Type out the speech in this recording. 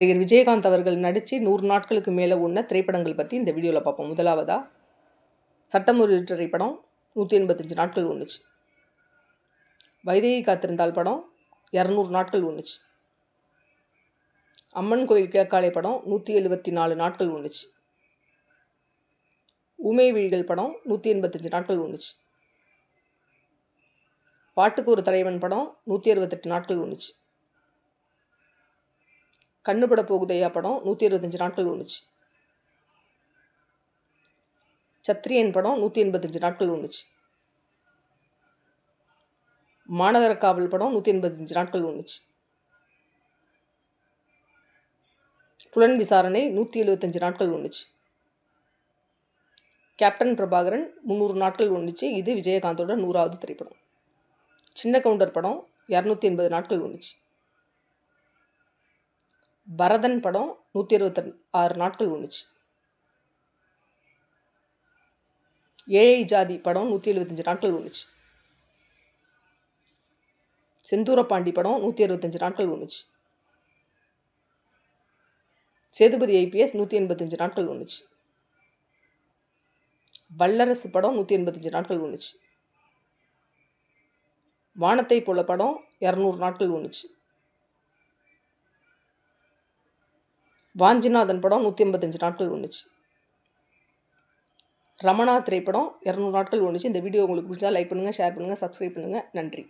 நடிகர் விஜயகாந்த் அவர்கள் நடித்து நூறு நாட்களுக்கு மேலே உள்ள திரைப்படங்கள் பற்றி இந்த வீடியோவில் பார்ப்போம். முதலாவதாக சட்டமுறை திரைப்படம் நூற்றி எண்பத்தஞ்சு நாட்கள் ஒன்றுச்சு வைதேகி காத்திருந்தால் படம் இரநூறு நாட்கள் ஒன்றுச்சு அம்மன் கோயில் கிழக்காலை படம் நூற்றி எழுபத்தி நாலு நாட்கள் ஒன்றுச்சு உமை விழிகள் படம் நூற்றி எண்பத்தஞ்சு நாட்கள் ஒன்றுச்சு பாட்டுக்கு ஒரு தலைவன் படம் நூற்றி அறுபத்தெட்டு நாட்கள் ஒன்றுச்சு கண்ணுபட போகுதையா படம் நூற்றி இருபத்தஞ்சு நாட்கள் ஒன்றுச்சு சத்திரியன் படம் நூற்றி எண்பத்தஞ்சு நாட்கள் ஒன்றுச்சு மாநகர காவல் படம் நூற்றி எண்பத்தஞ்சு நாட்கள் ஒன்றுச்சு புலன் விசாரணை நூற்றி எழுபத்தஞ்சு நாட்கள் ஒன்றுச்சு கேப்டன் பிரபாகரன் முந்நூறு நாட்கள் ஒன்றுச்சு இது விஜயகாந்தோட நூறாவது திரைப்படம். சின்ன கவுண்டர் படம் இரநூத்தி எண்பது நாட்கள் ஒன்றுச்சு பரதன் படம் நூற்றி இருபத்தி ஆறு நாட்கள் ஒன்றுச்சு ஏழை ஜாதி படம் நூற்றி எழுபத்தஞ்சு நாட்கள் ஒன்றுச்சு செந்தூரப்பாண்டி படம் நூற்றி அறுபத்தஞ்சு நாட்கள் ஒன்றுச்சு சேதுபதி ஐபிஎஸ் நூற்றி எண்பத்தஞ்சு நாட்கள் ஒன்றுச்சு வல்லரசு படம் நூற்றி எண்பத்தஞ்சு நாட்கள் ஒன்றுச்சு வானத்தை போல படம் இரநூறு நாட்கள் ஒன்றுச்சு வாஞ்சிநாதன் படம் நூற்றி ஐம்பத்தஞ்சு நாட்கள் ஒன்றுச்சு ரமணா திரைப்படம் இரநூறு நாட்கள் ஒன்றுச்சு இந்த வீடியோ உங்களுக்கு பிடிச்சா லைக் பண்ணுங்கள் ஷேர் பண்ணுங்கள் சப்ஸ்கிரைப் பண்ணுங்கள் நன்றி.